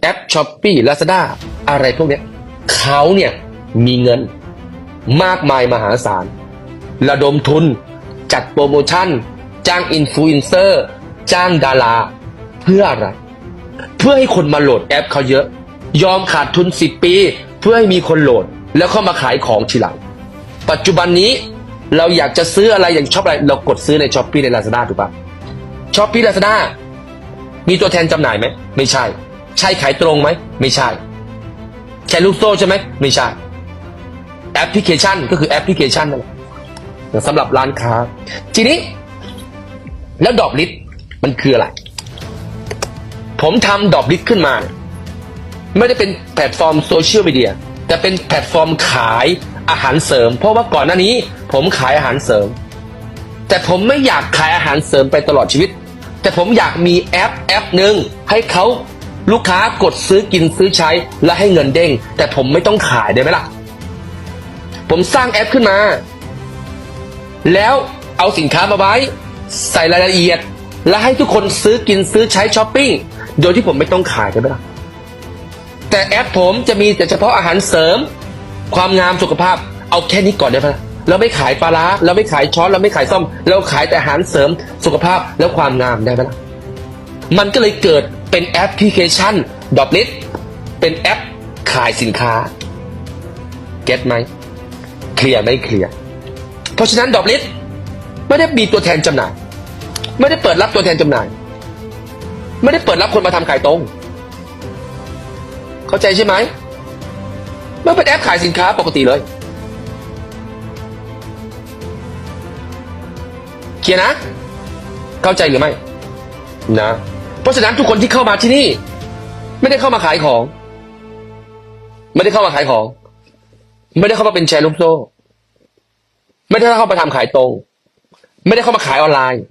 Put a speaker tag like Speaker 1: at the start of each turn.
Speaker 1: แอปช้อปปี้ลาซาด้าอะไรพวกเนี้ยเขาเนี่ยมีเงินมากมายมหาศาล ระดมทุน จัดโปรโมชั่น จ้างอินฟลูเอนเซอร์ จ้างดารา เพื่ออะไร เพื่อให้คนมาโหลดแอปเขาเยอะ ยอมขาดทุน 10 ปี เพื่อให้มีคนโหลด แล้วเข้ามาขายของทีหลัง ปัจจุบันนี้เราอยากจะซื้ออะไรอย่างชอบอะไร เรากดซื้อในช้อปปี้ในลาซาด้าถูกปะช้อปปี้ลาซาด้ามีตัวแทนจำหน่ายไหม ไม่ใช่ ใช่ขายตรงไหม ไม่ใช่แชร์ลูกโซ่ใช่ไหม ไม่ใช่ แอปพลิเคชันก็คือแอปพลิเคชันนั่นแหละสำหรับร้านค้า ทีนี้ แล้วดอกลิสมันคืออะไร ผมทำดอกลิสขึ้นมา ไม่ได้เป็นแพลตฟอร์มโซเชียลมีเดียแต่เป็นแพลตฟอร์มขายอาหารเสริม เพราะว่าก่อนหน้านี้ ผมขายอาหารเสริม แต่ผมไม่อยากขายอาหารเสริมไปตลอดชีวิต แต่ผมอยากมีแอปแอปหนึ่งให้เขา ลูกค้ากดซื้อกินซื้อใช้และให้เงินเด้ง แต่ผมไม่ต้องขายได้ไหมล่ะ ผมสร้างแอปขึ้นมา แล้วเอาสินค้ามาไว้ ใส่รายละเอียด และให้ทุกคนซื้อกินซื้อใช้ช้อปปิ้งโดยที่ผมไม่ต้องขายได้ไหมล่ะแต่แอปผมจะมีแต่เฉพาะอาหารเสริม ความงามสุขภาพ เอาแค่นี้ก่อนได้ไหมล่ะเราไม่ขายปลาร้าเราไม่ขายช้อนเราไม่ขายซ่อม เราขายแต่อาหารเสริมสุขภาพแล้วความงามได้ไหมล่ะ มันก็เลยเกิดเป็นแอปพลิเคชันดอ l ลิ t เป็นแอปขายสินค้า เก็ตไหมเคลียร์ไม่เคลียร์เพราะฉะนั้นดอ l ลิ t ไม่ได้มีตัวแทนจำหน่าย ไม่ได้เปิดรับตัวแทนจำหน่าย ไม่ได้เปิดรับคนมาทำขายตรง เข้าใจใช่ไหมมันเป็นแอปขายสินค้าปกติเลยเคลียร์นะ เข้าใจหรือไม่ นะ เพราะฉะนั้นทุกคนที่เข้ามาที่นี่ ไม่ได้เข้ามาขายของ ไม่ได้เข้ามาขายของ ไม่ได้เข้ามาเป็นแชร์ลูกโซ่ ไม่ได้เข้ามาทำขายตรง ไม่ได้เข้ามาขายออนไลน์